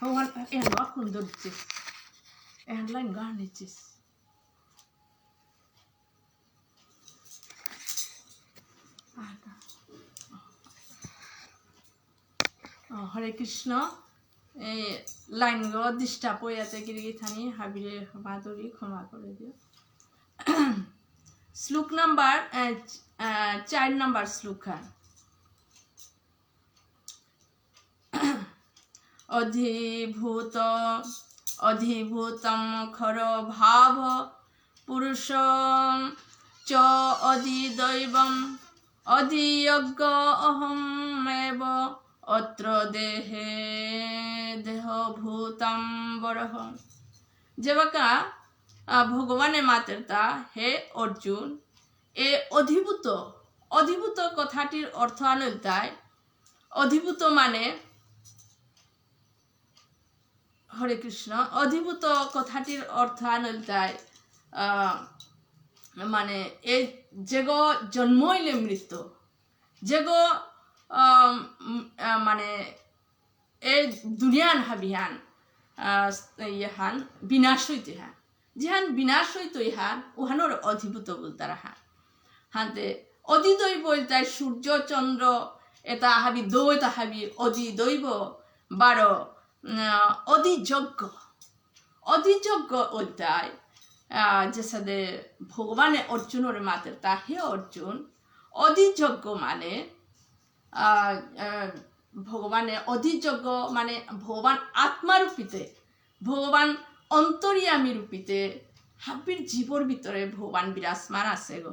Hon en. En. হরে কৃষ্ণ এই লাইনগুলো disturb হয়ে যাতে গিরি থানি হাবিরে বাদরি ক্ষমা করে দিও শ্লোক নাম্বার চার নাম্বার শ্লোক হ্যাঁ অধিভূত, অধিভূতম খর ভাব পুরুষ চ অধিদৈবম অধিয়জ্ঞ অহমেব অত্র দেহে দেহভূতম বরহ। যেবাকা ভগবানের মাতেরতা হে অর্জুন, এ অধিভূত অধিভূত কথাটির অর্থ আনন্দায় অধিভূত মানে হরে কৃষ্ণ। অধিভূত কথাটির অর্থ আনন্দায় মানে এই যেগ জন্মইলে মৃত্যু। উম, আহ, মানে এই দুনিয়ান হাবিহান ইহান বিনাশ হইতে হান। যেহান বিনাশ হইতে ইহান উহানোর অধিভূত বলতারা হান। হাতে অধিদৈব তাই সূর্য চন্দ্র এটা হাবি দৈ হাবি অধিদৈব বাৰ অধিযজ্ঞ অধিযজ্ঞ অধ্যায় যে সাথে ভগবানে অর্জুনের মাতের তা হে অর্জুন অধিযজ্ঞ মানে ভগবানের অধিযজ্ঞ মানে ভগবান আত্মারূপীতে ভগবান অন্তরিয়ামী রূপীতে হাবির জীবর ভিতরে ভগবান বিরাজমান আছে গো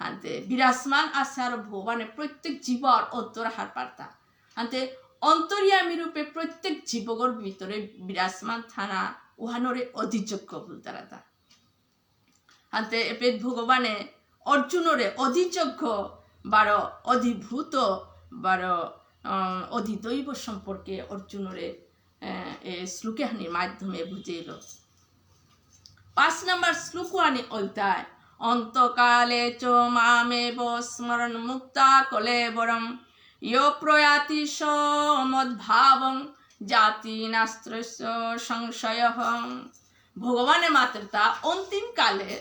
হাতে বিরাজমান আছে আর ভগবানের প্রত্যেক জীবর অন্তর হার পারতা হাতে অন্তরিয়ামী রূপে প্রত্যেক জীবগর ভিতরে বিরাজমান থানা উহানরে অধিযজ্ঞ বলতারা হাতে এপে ভগবানে অর্জুনরে অধিযজ্ঞ বাৰ অধিভূত আহ, অধিদৈব সম্পর্কে অর্জুনরে শ্লোকাহানির মাধ্যমে বুঝিল পাঁচ নম্বর শ্লোকানি অধ্যায় অন্তকালে চ মামেব স্মরণ মুক্তা কলে বরম প্রয়াতি সমদ্ভাবং জাতি নাস্ত্রস্য সংশয় ভগবানের মাতৃতা অন্তিম কালে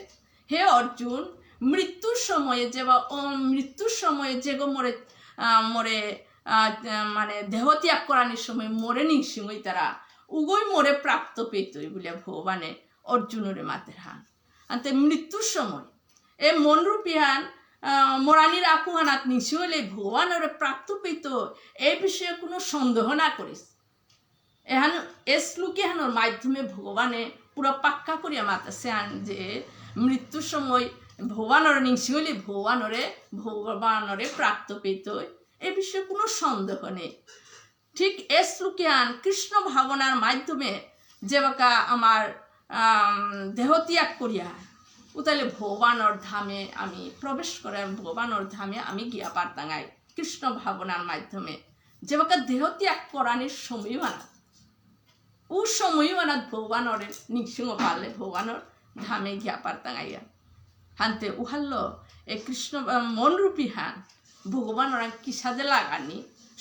হে অর্জুন মৃত্যুর সময়ে যে মৃত্যুর সময়ে যে গো মরে মরে মানে দেহ ত্যাগ করানোর সময় মরে নিঃসিংহই তারা উগই মরে প্রাপ্ত পেতই বলে ভগবানে অর্জুনের মাতের হান আনতে মৃত্যুর সময় এ মনরূপী হান মরানির আকুহানাত নিশি হলে ভগবানের প্রাপ্ত পেত এই বিষয়ে কোনো সন্দেহ না করিস। এহান এ শ্লোকেহানোর মাধ্যমে ভগবানে পুরো পাক্কা করিয়া মাতাছে আন যে মৃত্যুর সময় ভগবানরে নিংসি হইলে ভগবানরে ভগবানরে প্রাপ্ত পেত এ বিষয়ে কোনো সন্দেহ নেই। ঠিক এ শ্লোকেহান কৃষ্ণ ভাবনার মাধ্যমে যেবাকা আমার আম, দেহ ত্যাগ করিয়া উতালে ভগবানর ধামে আমি প্রবেশ করে ভগবানর ধামে আমি গিয়া পারতাঙ্গাই কৃষ্ণ ভাবনার মাধ্যমে। যেবাকা দেহ ত্যাগ করানির সময় বানা ও সময় বানাত ভগবানর নিঃসিংহ পারলে ভগবানর ধামে গিয়া পারতাঙ্গাইয়া হানতে উহাল্ল, এ কৃষ্ণ মনরূপী হান ভগবানর কি সাজে লাগানি,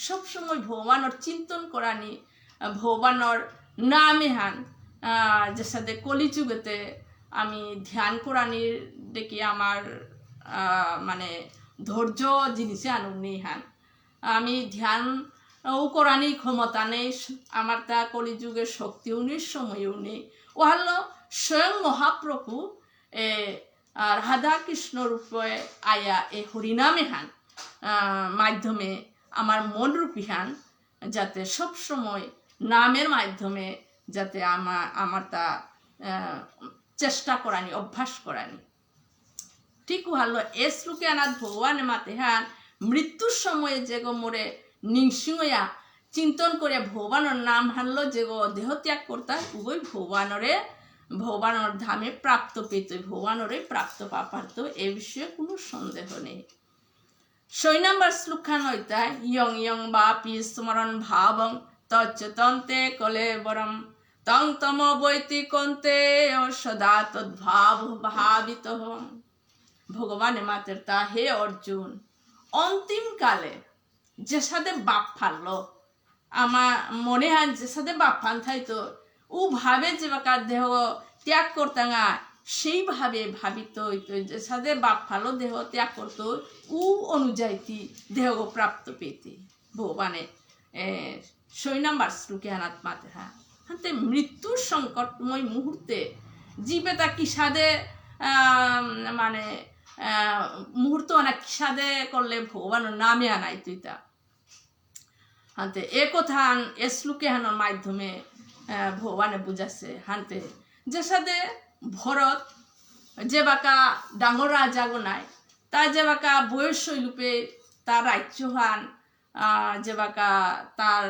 সবসময় ভগবানর চিন্তন করানি ভগবানর নামে হান যে সাথে কলিযুগেতে আমি ধ্যান করানির দেখি আমার মানে ধৈর্য জিনিসে আনুন নেই হান আমি ধ্যান ও করানি ক্ষমতা নেই, আমার তা কলিযুগের শক্তিও নেই, সময়ও নেই। ও হলো স্বয়ং মহাপ্রভু, এ রাধা কৃষ্ণ রূপে আয়া এ হরিনামে হান মাধ্যমে আমার মন রূপী হান যাতে সব সময় নামের মাধ্যমে যাতে আমার আমার তা চেষ্টা করানি, অভ্যাস করানি। ঠিক ভালো এ শ্লোকে আনাত ভগবান মাতে হান মৃত্যুর সময়ে যে গো মোরে নিংসিংয়া চিন্তন করে ভগবানের নাম হানলো যে গো দেহ ত্যাগ করতা, উভয় ভগবানরে, ভগবানের ধামে প্রাপ্ত পেত ভগবানরে প্রাপ্ত পাপার্থ, এ বিষয়ে কোনো সন্দেহ নেই। ছয় নম্বর শ্লোকান হইতা ইয়ং ইয়ং বাপি স্মরণ ভাবং তচ্চতন্তে কলে বরম। তং তম বৈতি কন্তে সদা তদ্ভাব ভাবিত ভগবানে মাতের তা হে অর্জুন অন্তিম কালে যে সাথে বাপ ফাললো আমার মনে হয় যে সাথে বাপান থাইতো ও ভাবে যে বাকা দেহ ত্যাগ করতাঙা সেইভাবে ভাবিত যে সাথে বাপ ফালো দেহ ত্যাগ করতো ও অনুযায়ী দেহ প্রাপ্ত পেতে ভগবানে ছয় নাম্বার শ্লোকে আনাত মাতে হা হাতে মৃত্যুর সংকটময় মুহূর্তে জীবে তা কিসাদে মানে মুহূর্ত অনেক কিসাদে করলে ভগবানের নামে আনাই তুই তা। হাতে এ কথা এ শ্লোকে হানোর মাধ্যমে ভগবানে বুঝাছে হানতে যে সাথে ভরত যে বাকা ডাঙর রাজা গোনাই তার যে বাকা বয়স রূপে তার রাজ্যহান আহ, যে বাকা তার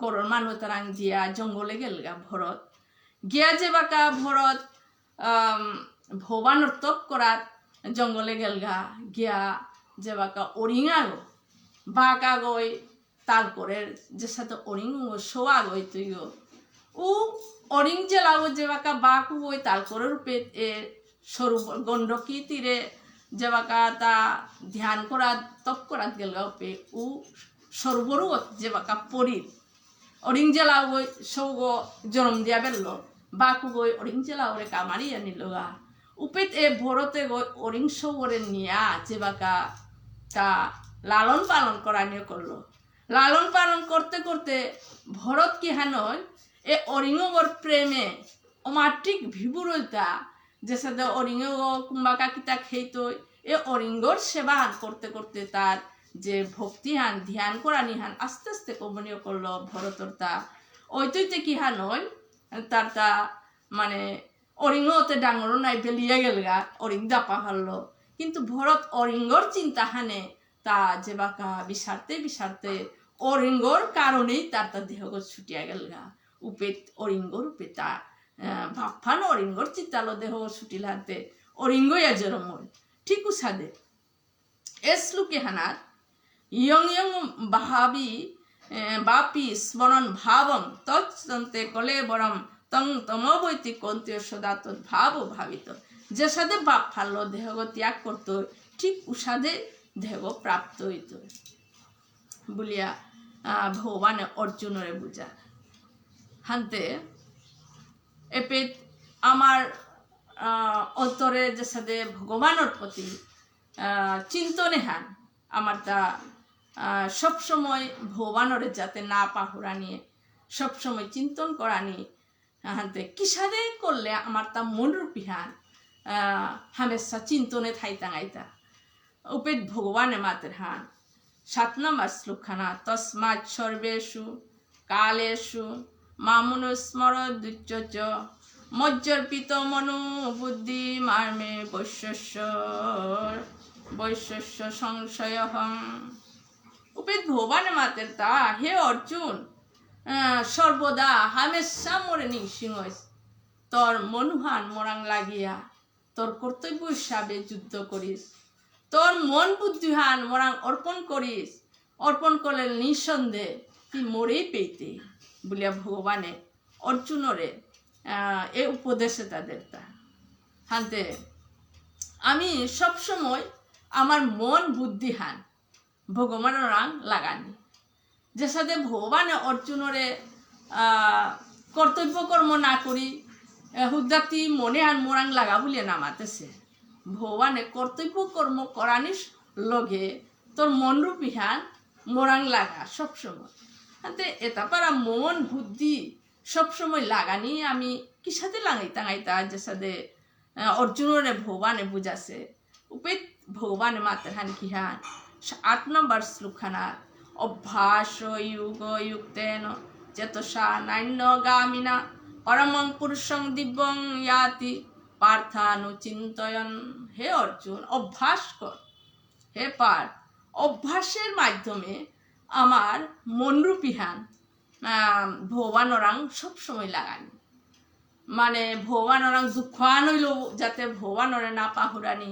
গরর মানুষ তারাং দিয়া জঙ্গলে গেলগা ভরত। গিয়া যে বাকা ভরত আম, ভবানৰ তপ কৰাত জংগলে গেলগা গিয়া যে বাকা অৰিঙা গো বাঁকা গৈ তারপরে যে সাথে অরিং শোয়া গই তুই গো। ও অরিং যে লাগো যে বাকা বাকু গই তারপরে রূপে এ সরু গণ্ডকী তীরে যে বাকা তা ধ্যান করা তপ করা গেল পে ও সরবরু যে বাকা পরীর অরিং জেলা গই সৌগ জনম দিয়া বেলল বাকু গই অরিং জেলা ওরে কামারি আনিল গা উপিত এ ভরতে গই অরিং সৌরে নিয়া যে বাকা তা লালন পালন করা নিয়ে করল লালন পালন করতে করতে ভরত কি হানয় এ অরিঙ্গর প্রেমে অমাটিক ভিবুরতা যে সাথে অরিঙ্গ কুম্বা কাকিতা খেইত। এ অরিঙ্গর সেবা করতে করতে তার যে ভক্তিহান, ধ্যান করা নিহান আস্তে আস্তে কমনীয় করল ভরতর তা। ওইতইতে কি হানয় তার তা মানে অরিঙ্গতে ডাঙরও নাই, বেলিয়ে গেল গা অরিং দাপা হারলো। কিন্তু ভরত অরিঙ্গর চিন্তা হানে, তা যে বাকা বিচারতে বিচারতে অরিঙ্গর কারণেই তার তার দেহগ ছুটিয়া গেল গা। উপে অরিঙ্গর উপে তা ভাবফান অরিঙ্গর চিত্তালো দেহ ছুটিল হাতে অরিঙ্গয়া জরমল ঠিক উসাদে এসলুকে হানাত, ইয়ং ইয়ং ভাবি বাপি স্মরণ ভাবম তৎসন্তে কলে বরম তং তমবৈতি কন্তীয় সদা ভাব ভাবিত। যে সাদে বাপ ফাল্লো দেহগ ত্যাগ করত ঠিক উসাদে দেহগ প্রাপ্ত হইত বলিয়া ভগবানে অর্জুনরে বুঝা হানতে এপে আমার অন্তরে যে সাথে ভগবানের প্রতি চিন্তনে হান আমার তা সবসময় ভগবানরে যাতে না পাহুরা নিয়ে সবসময় চিন্তন করা নিয়ে হানতে কিসারে করলে আমার তা মনরূপী হান হামেশা চিন্তনে থাইতাঙাইতা উপেত ভগবানে মাতের হান, সাত নম্বর শ্লোকখানা, তস্মাৎ সর্বেষু কালেষু। মামুনুস্মর দুচ্চ মজ্জর্পিত মনু বুদ্ধি মার্মে বৈশ্যস্য বৈশ্যস্য সংশয়হং। উপেত ভবান মাতের তা, হে অর্জুন সর্বদা হামেশা মরে নিঃসিংহ তোর মনুহান মরাং লাগিয়া, তোর কর্তব্য হিসাবে যুদ্ধ করিস। তোর মন বুদ্ধিহান মরাং অর্পণ করিস। অর্পণ করলে নিঃসন্দেহ তুই মরেই পেইতে। বলিয়া ভগবানে অর্জুনরে এ উপদেশে তাদের তা হানতে, আমি সবসময় আমার মন বুদ্ধিহান, ভগবানের রাং লাগানি। যে সাথে ভগবানে অর্জুনরে কর্তব্য কর্ম না করি হুদাতি মনে আর মোরাং লাগা বলিয়া নামাতেছে ভগবানে কর্তব্য কর্ম করানিস লগে তোর মনরূপ বিহান মোরাং লাগা সবসময়। হাতে এটা পারা মন, বুদ্ধি সবসময় লাগানি আমি কি সাথে লাগাই টাঙাইতা যে সাথে অর্জুনরে ভগবানে বুঝাছে। উপেত ভগবানে মাতের হান কি হান? আট নম্বর শ্লোকখানা। অভ্যাস যুগ যুক্তেন চেতসা নান্য গামিনা, পরমং পুরুষং দিব্যং ইয়াতি পার্থানুচিন্তয়ন হে অর্জুন, অভ্যাস কর। হে পার অভ্যাসের মাধ্যমে আমার মনরূপিহান ভগবানরাং সবসময় লাগানি। মানে ভগবান ওরাং দুঃখ আনইল যাতে ভগবানরে না পাহুরানি,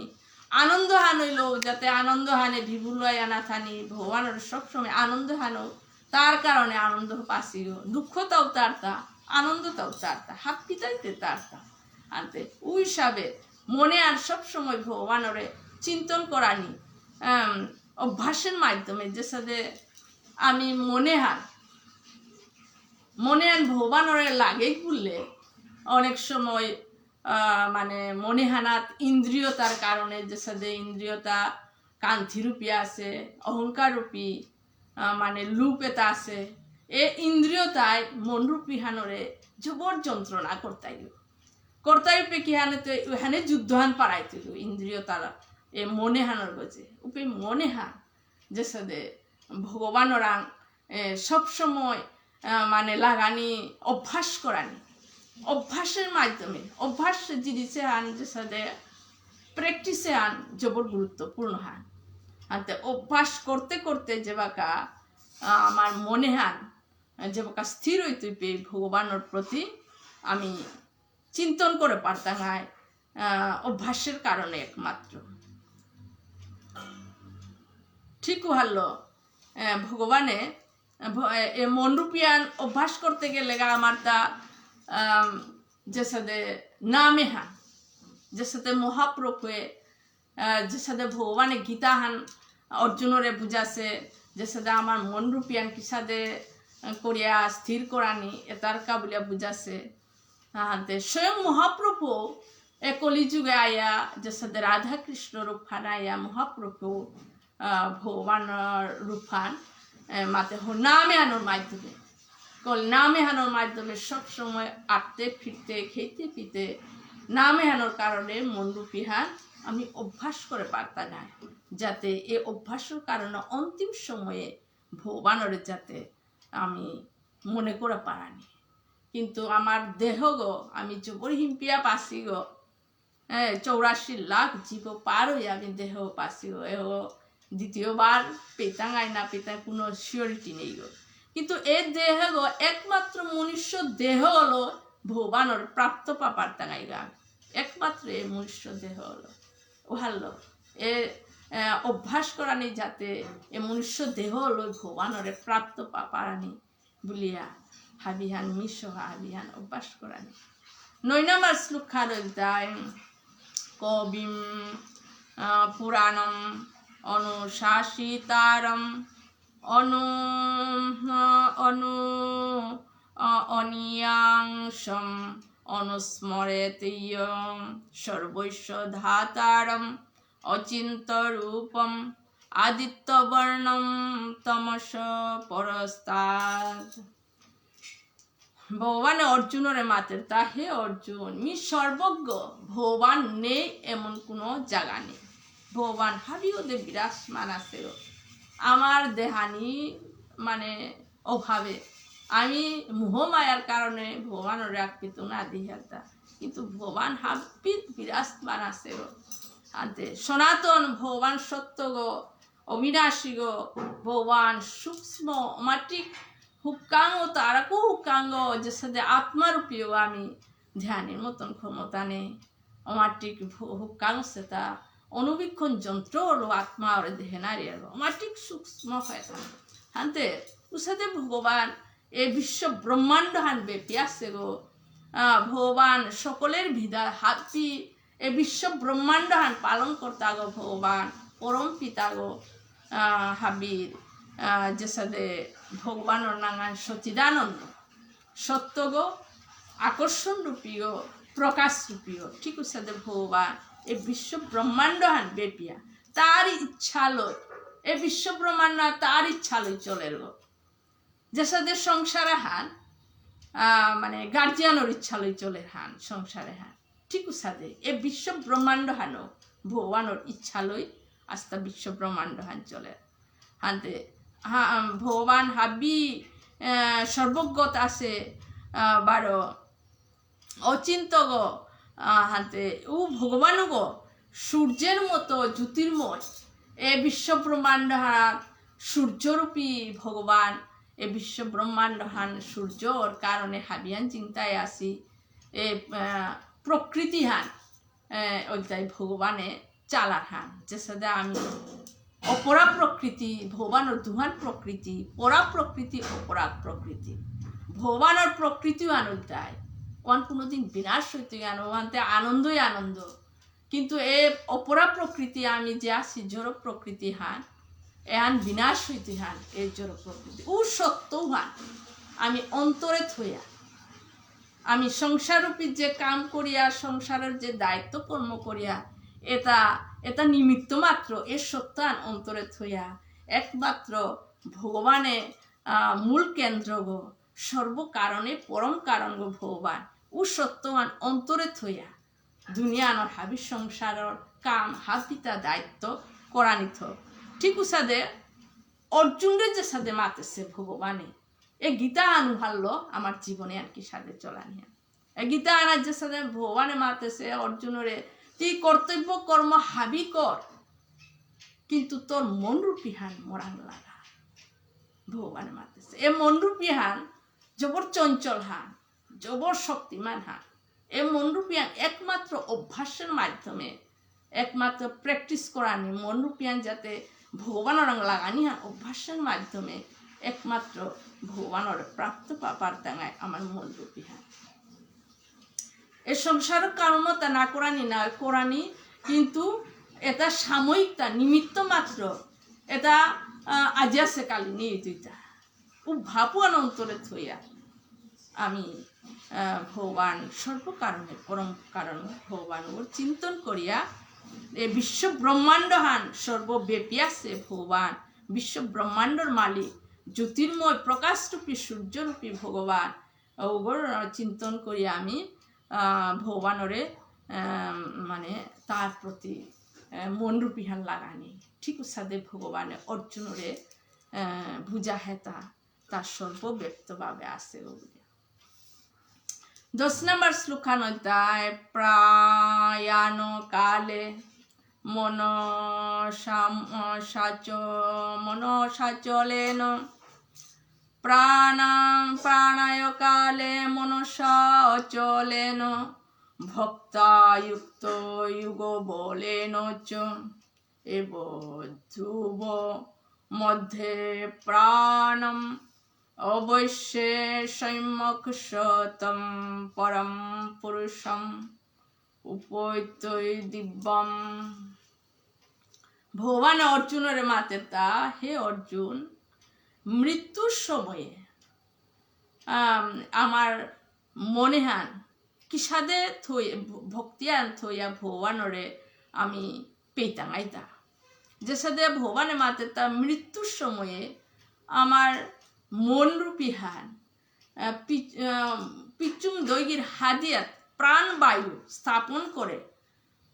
আনন্দ হানইল যাতে আনন্দ হানে ভিভুলয় আনা থানি ভগবান ভগবানের সবসময় আনন্দ হানো, তার কারণে আনন্দ পাসিও দুঃখ তাও তার তা, আনন্দ তাও তার তা, হাত পিতাইতে তার তা। আনতে ওই হিসাবে মনে আর সবসময় ভগবান ওরে চিন্তন করানি অভ্যাসের মাধ্যমে যে সাথে আমি মনে হার। মনে আন ভগবানরে লাগে বললে অনেক সময় মানে মনে হানাত ইন্দ্রিয়তার কারণে যে সাথে ইন্দ্রিয়তা কান্তি রূপী আছে অহংকার রূপী আহ, মানে লুপ এটা আছে এ ইন্দ্রিয়তায় মন রূপী হানরে জবর যন্ত্রণা করতাই কর্তাই পেকি হানে তো ওখানে যুদ্ধহান পারাইছিল ইন্দ্রিয় তারা এ মনে হানোর গজে। উপে মনে হান যে সাদে ভগবান ওরাং সবসময় মানে লাগানি অভ্যাস করানি। অভ্যাসের মাধ্যমে অভ্যাস জিনিসে আন যে সাথে প্র্যাকটিসে আন জবর গুরুত্বপূর্ণ হান। আনতে অভ্যাস করতে করতে যে বাকা আমার মনে হান যে বাকা স্থির হইতে পে ভগবানের প্রতি আমি চিন্তন করে পারতাম আহ, অভ্যাসের কারণে একমাত্র। ঠিক ভালো ভগবানে মনরূপিয়ান অভ্যাস করতে গেলে আমার তা নামে হান যে সাথে মহাপ্রভুয়ে আহ, যে সাথে ভগবানে গীতা হান অর্জুনরে বুঝাছে যে সাথে আমার মন রূপিয়ান কি সাথে করিয়া স্থির করানি এটার কা বলিয়া বুঝাছে হাতে স্বয়ং মহাপ্রভু এ কলিযুগে আয়া যে সাথে রাধা কৃষ্ণ রূপান আয়া মহাপ্রভু ভগবান রূপান মাতে নামে আনোর মাধ্যমে। কল, নামে হানোর মাধ্যমে সব সময় আটতে ফিরতে খেতে পিতে নামে হানোর কারণে মনরূপী হান। আমি অভ্যাস করে পারতা না যাতে এ অভ্যাসের কারণে অন্তিম সময়ে ভগবানের যাতে আমি মনে করে পারানি কিন্তু আমার দেহ গো, আমি জবর হিম্পিয়া পাসি গো হ্যাঁ চৌরাশি লাখ জীব পার হয়ে আমি দেহ পাসি গো। এহ দ্বিতীয়বার পেতাঙাই না পেতাং কোনো সিওরিটি নেই গো। কিন্তু এ দেহ গো, একমাত্র মনুষ্য দেহ হলো ভগবানের প্রাপ্ত পাপার তাঙাই গা একমাত্র এ মনুষ্য দেহ হলো। ভালো এ অভ্যাস করানি যাতে এ মনুষ্য দেহ হলো ভগবানরে প্রাপ্ত পাপারানি বলিয়া হাবিহান মিশ হাবিহান অভ্যাস করানি নয় নম্বর শ্লোক খারদায় কবিম পুরাণম অনুশাসিতারম অনু অনু অনিয়াংশম অনুস্মরেত ইয়ং সর্বস্ব ধাতারম অচিন্তরূপম আদিত্যবর্ণম তমস পরস্তাদ ভগবান অর্জুনের মাতের তা হে অর্জুন মি সর্বজ্ঞ ভগবান নেই এমন কোনো জায়গা নেই ভগবান হাবি ওদের বিরাজমান আছে। আমার দেহানি মানে অভাবে। আমি মোহমায়ার কারণে ভগবানের রাগ পেত না দিহাতা কিন্তু ভগবান হাবিত বিরাজমান আছে আনতে সনাতন ভগবান সত্য গো, অবিনাশী গো। ভগবান সূক্ষ্ম অমাটিক হুক্কাঙ্গ তারাকো হুক্কাঙ্গ যে সাথে আত্মারূপীও আমি ধ্যানের মতন ক্ষমতা নেই। অমাটিক হুক্কাঙ্গ সেটা অনুবীক্ষণ যন্ত্র হলো আত্মা ওর দেহে নারী অমাটিক সূক্ষ্ম হয় থাকে হানতে উসাতে ভগবান এ বিশ্ব ব্রহ্মাণ্ড হান ব্যাপী আছে গো। ভগবান সকলের ভিদা হাতি এ বিশ্ব ব্রহ্মাণ্ড হান পালন করতা গো ভগবান পরম পিতা গো। হাবির আহ, যে সাথে ভগবানের নাঙান সচিদানন্দ। সত্য গো আকর্ষণ রূপী গো প্রকাশ রূপী গো। ঠিক সাথে ভগবান এ বিশ্ব ব্রহ্মাণ্ড হান বেপিয়া। তার ইচ্ছা লই এ বিশ্ব ব্রহ্মাণ্ড তার ইচ্ছা লই চলে গো যে সাথে সংসারে হান মানে গার্জিয়ানোর ইচ্ছা লই চলে হান সংসারে হান। ঠিক সাথে এ বিশ্ব ব্রহ্মাণ্ড হানো ভগবানোর ইচ্ছা লই আস্তা বিশ্ব ব্রহ্মাণ্ড হান চলে। হানতে হা ভগবান হাবি সর্বজ্ঞত আছে বারো অচিন্ত গো আহ, হাতে, ও ভগবান গো, সূর্যের মতো, জ্যোতির্ময়। এ বিশ্ব ব্রহ্মাণ্ড সূর্যরূপী ভগবান, এ বিশ্ব ব্রহ্মাণ্ড হান সূর্যর কারণে হাবিয়ান চিন্তায় আসি। এ প্রকৃতি হান ওইটাই ভগবানে চালার হান যে সাথে আমি অপরা প্রকৃতি ভগবানের দুহান প্রকৃতি, পরা প্রকৃতি অপরাধ প্রকৃতি। ভগবানের প্রকৃতিও আনন্দ দেয় ওয়ান কোনোদিন বিনাশ হইতে গেল ওয়ানতে আনন্দই আনন্দ। কিন্তু এ অপরা প্রকৃতি আমি যে আছি, জড় প্রকৃতি হান, এহান বিনাশ হইতে হান এই জড় প্রকৃতি। ও সত্যও হান, আমি অন্তরে থইয়া, আমি সংসারূপী যে কাম করিয়া, সংসারের যে দায়িত্ব কর্ম করিয়া, এটা এটা নিমিত্ত মাত্র এর সত্যান অন্তরে থইয়া। একমাত্র ভগবানে মূল কেন্দ্র গো। সর্বকারণে পরম কারণ ভগবান, ও সত্যবান অন্তরে থইয়া। দুনিয়ানোর হাবি সংসাৰৰ কাম হাবিতা দায়িত্ব কৰা নিথ ঠিক উসাদে অর্জুনরে যে সাথে মাতেছে ভগবানে, এ গীতা আনু ভাল্লো আমার জীবনে আর কি সাথে চলানি এ গীতা আনার যে সাথে ভগবানে মাতেছে, অর্জুনরে তুই কর্তব্য কর্ম হাবি কর, কিন্তু তোর মন রূপী হান মরাং লাগা। ভগবানে মাতেছে। এ মন রূপী হান জবর চঞ্চল হান জবর শক্তিমান হান এ মনরূপিয়ান একমাত্র অভ্যাসের মাধ্যমে, একমাত্র প্র্যাকটিস করানি মনরূপিয়ান যাতে ভগবানের লাগানি হয় অভ্যাসের মাধ্যমে একমাত্র ভগবানের প্রাপ্ত পাপার দাঙায় আমার মনরূপী হয় এ সংসার কর্মতা না করানি না করানি, কিন্তু এটা সাময়িকতা নিমিত্ত মাত্র এটা আজি আছে, কালি দুইটা। ও ভাবুয়ান অন্তরে থইয়া আমি ভগবান সর্বকারণে, পরম কারণ ভগবান ওর চিন্তন করিয়া এ বিশ্ব ব্রহ্মাণ্ড হান সর্বব্যাপী আছে ভগবান। বিশ্ব ব্রহ্মাণ্ডর মালিক, জ্যোতির্ময়, প্রকাশরূপী, সূর্যরূপী ভগবান। ওগর চিন্তন করিয়া আমি ভগবানরে মানে তার প্রতি মনরূপী হান লাগানি। ঠিক সাদে ভগবানে অর্জুনরে বুঝা হেতা তার সর্বব্যক্তভাবে আছে ওগুলি দশ নম্বর শ্লোকানতায় প্রায়াণ কালে মন সাচ মন সাচলেন প্রাণাং প্রাণায় কালে মনসা অচলেন ভক্তায়ুক্ত যুগ বলেন চ। এব ধ্রুব মধ্যে প্রাণম সতম পরম পুরুষম উপৈতই দিব্যম। ভগবান অর্জুনের মাতে তা হে অর্জুন, মৃত্যুর সময়ে আমার মনে হান কিসাদে থই, ভক্তিয়ান থইয়া ভগবানরে আমি পেইতাঙাইতা যে সাথে ভগবানে মাতে তা মৃত্যুর সময়ে আমার মনরূপী হান আহ, পি- আহ, পিচুম দৈগীর হাদিয়াত প্রাণবায়ু স্থাপন করে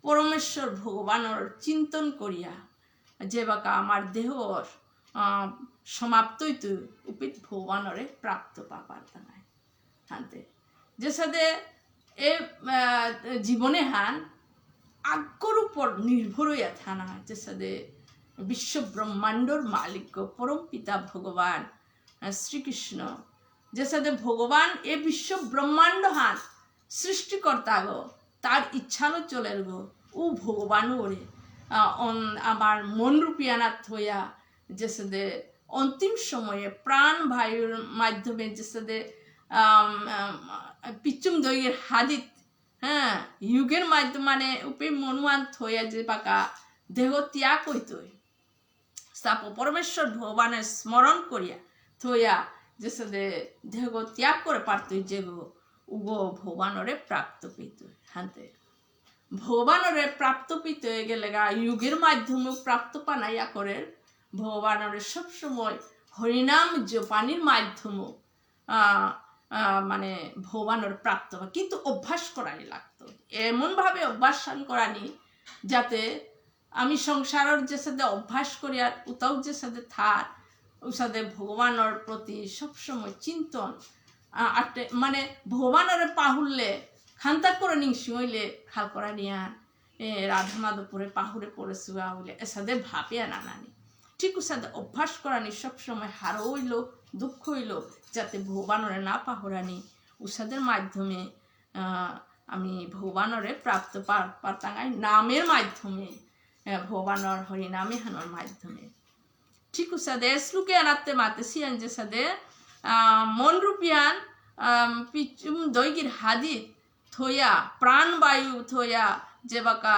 পরমেশ্বর ভগবানের চিন্তন করিয়া যে বাকা আমার দেহ সমাপ্তই তো উপিত ভগবানরে প্রাপ্ত পাপার তানায় হানতে যে সাথে এ জীবনে হান আজ্ঞর উপর নির্ভর হইয়া থানা যে সাথে বিশ্ব ব্রহ্মাণ্ডর মালিক পরম পিতা ভগবান শ্রীকৃষ্ণ। যে সাথে ভগবান এ বিশ্ব ব্রহ্মাণ্ড হান সৃষ্টিকর্তা গো তার ইচ্ছানো চলের গো ও ভগবান ওরে। আমার মন রূপিয়ানাথ হইয়া যে সাথে অন্তিম সময়ে প্রাণ বায়ুর মাধ্যমে যে সাথে পিচুম দইয়ের হাদিত হ্যাঁ যুগের মানে উপে মনুয়ান থইয়া যে পাকা দেহ ত্যাগ হইতই স্থাপ পরমেশ্বর ভগবানের স্মরণ করিয়া যে সাথে দেহ ত্যাগ করে যে গো উগো ভগবানরে প্রাপ্ত পেত হাতে ভগবানরে প্রাপ্ত পেতে গেলে গা যুগের মাধ্যমে প্রাপ্ত পানাইয়া করে ভগবানরে সবসময় হরিনাম জপানির মাধ্যমে মানে ভগবানের প্রাপ্ত হয়। কিন্তু অভ্যাস করানি লাগতো। এমনভাবে অভ্যাস করানি যাতে আমি সংসারের যে সাথে অভ্যাস করি আর উতাও যে সাথে ওর সাথে ভগবানের প্রতি সবসময় চিন্তন। মানে ভগবানের পাহুললে খান্তা করে নিংসি হইলে খাল করা নিয়া, এ রাধা মাধবপুরে পাহুরে পড়ে শুয়া হইলে এর সাথে ভাবে না নানি। ঠিক সাথে অভ্যাস করানি সবসময় হার হইল, দুঃখ হইল, যাতে ভগবানরে না পাহরানি। উষাদের মাধ্যমে আমি ভগবানরে প্রাপ্ত পার পাতাঙ্গাই নামের মাধ্যমে ভগবানর হরিনামে হানোর মাধ্যমে। আনাতে মাতে সিয়ান যে সাদে মন রূপিয়ান পিচুম দৈগির হাদিত থইয়া প্রাণবায়ু থইয়া যে বাকা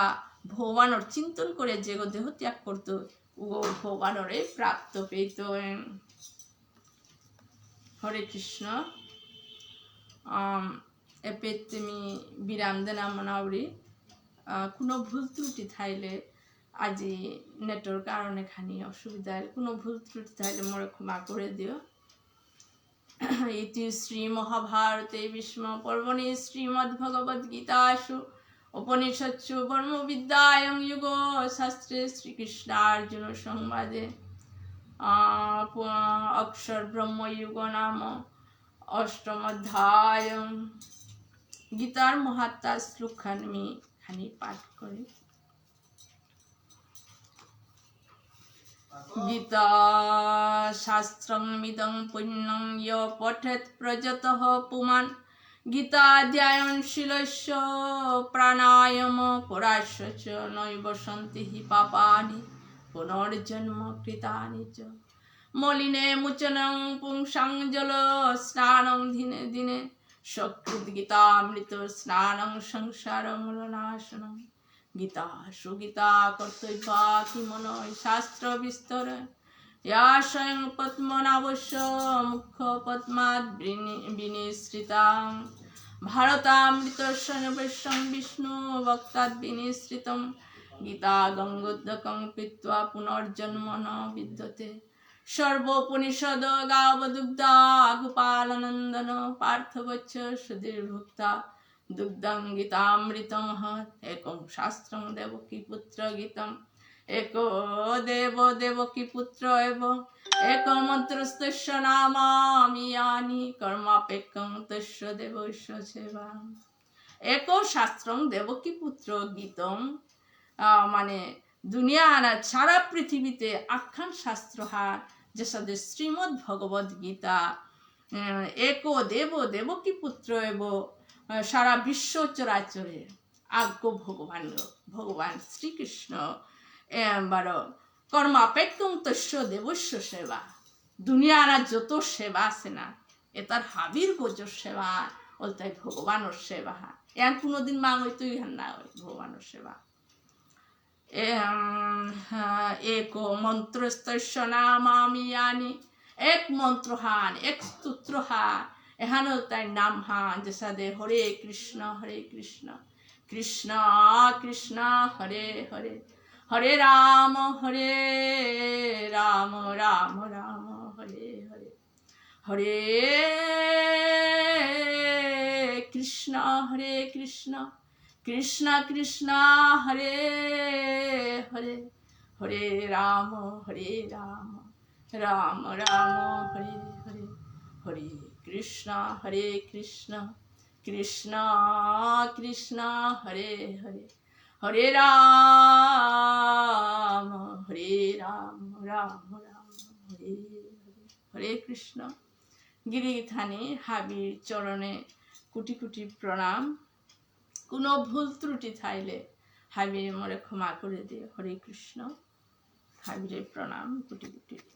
ভগবানর চিন্তন করে যে দেহ ত্যাগ করতো ও ভগবানরে প্রাপ্ত পেত হরে কৃষ্ণ এপে তুমি বিরাম দেনা মনাউরি আহ, কোনো ভুল ত্রুটি থাইলে আজি নেটর কারণে খানি অসুবিধা হলে। কোনো ভুল ত্রুটি থাইলে মোরে ক্ষমা করে দিও ইতি শ্রী মহাভারতে ভীষ্ম পর্বণি শ্রীমদ্ ভগবদ গীতাসু উপনিষৎসু ব্রহ্মবিদ্যায়ং যুগ শাস্ত্রে শ্রীকৃষ্ণার্জুন সংবাদে। অক্ষর ব্রহ্মযুগ নাম অষ্টমধ্যায় গীতার মহাত্মা শ্লোকখান আমি খানি পাঠ করি। গীতা পুণ্যং য় পঠেত প্রযতঃ পুমান গীতাধ্যায়ন শিলস্য প্রাণায়াম পরাশ্য নৈব সন্তি হি পাপানি পুনর্জন্ম কৃতানি চ। মলিনে মুচনং পুংসাং জল স্নানং দিনে দিনে সকৃত গীতামৃত স্নানং সংসার মূলনাশনং গীতা, সুগীতা কর্তব্যা, কি মনয় শাস্ত্র বিস্তর। ইয়া স্বয়ং পদ্মনাবস্য মুখ্য পদ্মাদ বিনিশ্রিতাং। ভারতামৃত সনবেশং বিষ্ণু ভক্তাদ বিনিশ্রিতম। গীতা গঙ্গোদ্দকং পিত্বা পুনর্জন্ম ন বিদ্যতে। সর্বোপনিষদ গাবদুগ্ধা গোপালনন্দন দুগ্ধং গীতামৃতং হত একং শাস্ত্রং দেবকী পুত্র গীতম। এক দেব দেবকী পুত্র এব। এক মন্ত্রস্তস্য নামামি ইয়ানি কর্মাপেক্ষং তস্য দেবস্য সেবা। এক শাস্ত্রং দেবকী পুত্র গীতম। মানে দুনিয়া সারা পৃথিবীতে আখ্যান শাস্ত্র হার যে সাথে শ্রীমদ্ ভগবদ গীতা এক দেব দেবকী পুত্র এব। সারা বিশ্ব চরাচরে আজ্ঞ ভগবান ভগবান শ্রীকৃষ্ণ। এবার কর্মাপেক্ষং তস্য দেবস্য সেবা। দুনিয়ার যত সেবা আছে না, এ তার হাবির গোজর সেবা বলতে ভগবানের সেবা। এর কোনোদিন মাঙই তুই না হয় ভগবানের সেবা। এক মন্ত্রস্তস্য নামামি আনি, এক মন্ত্র হান এক স্তোত্র হান এহানো তার নাম হান যে সাদে হরে কৃষ্ণ হরে কৃষ্ণ কৃষ্ণ কৃষ্ণ হরে হরে হরে রাম হরে রাম রাম রাম হরে হরে হরে কৃষ্ণ হরে কৃষ্ণ কৃষ্ণ কৃষ্ণ হরে হরে হরে রাম হরে রাম রাম রাম হরে হরে হরে কৃষ্ণ হরে কৃষ্ণ কৃষ্ণ কৃষ্ণ হরে হরে হরে রাম হরে রাম রাম রাম, হরে হরে কৃষ্ণ। গিরিথানে হাবির চরণে কোটি কোটি প্রণাম। কোনো ভুল ত্রুটি থাইলে হাবিরে মরে ক্ষমা করে দিও হরে কৃষ্ণ। হাবিরে প্রণাম কোটি কোটি।